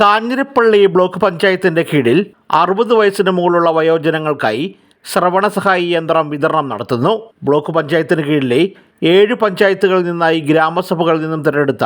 Kanjirappally block പഞ്ചായത്തിന്റെ കീഴിൽ അറുപത് വയസ്സിന് മുകളിലുള്ള വയോജനങ്ങൾക്കായി ശ്രവണ സഹായി യന്ത്രം വിതരണം നടത്തുന്നു. ബ്ലോക്ക് പഞ്ചായത്തിന് കീഴിലെ ഏഴ് പഞ്ചായത്തുകളിൽ നിന്നായി ഗ്രാമസഭകളിൽ നിന്നും തിരഞ്ഞെടുത്ത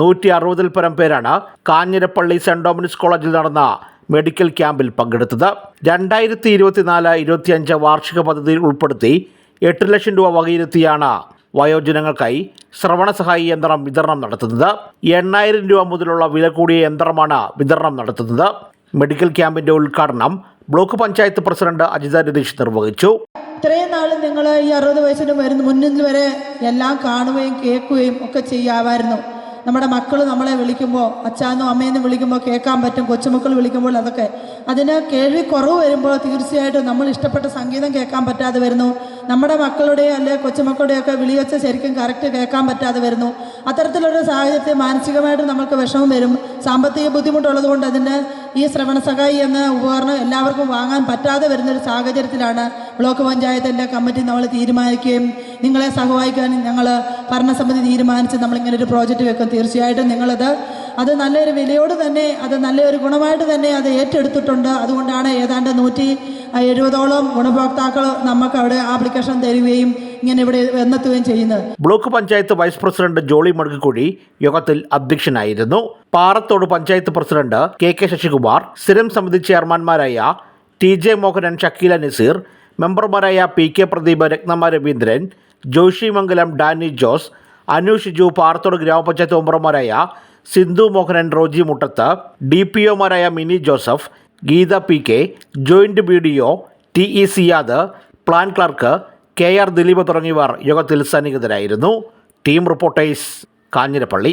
നൂറ്റി അറുപതിൽ പരം പേരാണ് കാഞ്ഞിരപ്പള്ളി സെന്റ് ഡോമിനിസ് കോളേജിൽ നടന്ന മെഡിക്കൽ ക്യാമ്പിൽ പങ്കെടുത്തത്. രണ്ടായിരത്തി ഇരുപത്തിനാല് ഇരുപത്തിയഞ്ച് വാർഷിക പദ്ധതിയിൽ ഉൾപ്പെടുത്തി എട്ട് ലക്ഷം രൂപ വകയിരുത്തിയാണ് വയോജനങ്ങൾക്കായി ശ്രവണ സഹായി യന്ത്രം വിതരണം നടത്തുന്നത്. എണ്ണായിരം രൂപ മുതലുള്ള വില കൂടിയ യന്ത്രമാണ് വിതരണം നടത്തുന്നത്. മെഡിക്കൽ ക്യാമ്പിന്റെ ഉദ്ഘാടനം ബ്ലോക്ക് പഞ്ചായത്ത് പ്രസിഡന്റ് അജിത രതീഷ് നിർവഹിച്ചു. ഇത്രയും നാൾ നിങ്ങൾ ഈ അറുപത് വയസ്സിന് മരുന്ന് മുന്നിൽ വരെ എല്ലാം കാണുകയും കേൾക്കുകയും ഒക്കെ ചെയ്യാമായിരുന്നു. നമ്മുടെ മക്കൾ നമ്മളെ വിളിക്കുമ്പോൾ അച്ഛാന്നും അമ്മയെന്നും വിളിക്കുമ്പോൾ കേൾക്കാൻ പറ്റും കൊച്ചുമക്കൾ വിളിക്കുമ്പോൾ അതൊക്കെ. അതിന് കേൾവി കുറവ് വരുമ്പോൾ തീർച്ചയായിട്ടും നമ്മൾ ഇഷ്ടപ്പെട്ട സംഗീതം കേൾക്കാൻ പറ്റാതെ വരുന്നു. നമ്മുടെ മക്കളുടെയോ അല്ലെ കൊച്ചുമക്കളുടെയൊക്കെ വിളി വെച്ച് ശരിക്കും കറക്റ്റ് കേൾക്കാൻ പറ്റാതെ വരുന്നു. അത്തരത്തിലൊരു സാഹചര്യത്തിൽ മാനസികമായിട്ട് നമുക്ക് വിഷമം വരും. സാമ്പത്തിക ബുദ്ധിമുട്ടുള്ളത് കൊണ്ട് അതിന് ഈ ശ്രവണ സഹായി എന്ന ഉപകരണം എല്ലാവർക്കും വാങ്ങാൻ പറ്റാതെ വരുന്നൊരു സാഹചര്യത്തിലാണ് ബ്ലോക്ക് പഞ്ചായത്തിന്റെ കമ്മിറ്റി നമ്മൾ തീരുമാനിക്കുകയും നിങ്ങളെ സഹായിക്കാൻ ഞങ്ങൾ ഭരണസമിതി തീരുമാനിച്ച് നമ്മളിങ്ങനെ ഒരു പ്രോജക്റ്റ് വെക്കും. തീർച്ചയായിട്ടും നിങ്ങളത് അത് നല്ലൊരു വിലയോട് തന്നെ അത് നല്ലൊരു ഗുണമായിട്ട് തന്നെ അത് ഏറ്റെടുത്തിട്ടുണ്ട്. അതുകൊണ്ടാണ് ഏതാണ്ട് നൂറ്റി എഴുപതോളം ഗുണഭോക്താക്കൾ നമുക്ക് അവിടെ ആപ്ലിക്കേഷൻ തരികയും ഇങ്ങനെ ഇവിടെ എന്നെത്തുകയും ചെയ്യുന്നത്. Block panchayat vice president Jolly Madukkakuzhi യോഗത്തിൽ അധ്യക്ഷനായിരുന്നു. Parathodu panchayat president K K Sasikumar സ്ഥിരം സമിതി ചെയർമാൻമാരായ ടി ജെ മോഹനൻ ഷക്കീല നസീർ മെമ്പർമാരായ പി കെ പ്രദീപ് രത്നമ്മ രവീന്ദ്രൻ ജോഷി മംഗലം ഡാനി ജോസ് അനു ഷിജു പാറത്തോട് ഗ്രാമപഞ്ചായത്ത് മെമ്പർമാരായ Sindhu Mohanan Roji Muttath D P ഒമാരായ Mini Joseph Geetha P K joint B D O T E Siyad plan clerk K R Dileep തുടങ്ങിയവർ യോഗത്തിൽ സന്നിഹിതരായിരുന്നു. Team reporters Kanjirappally.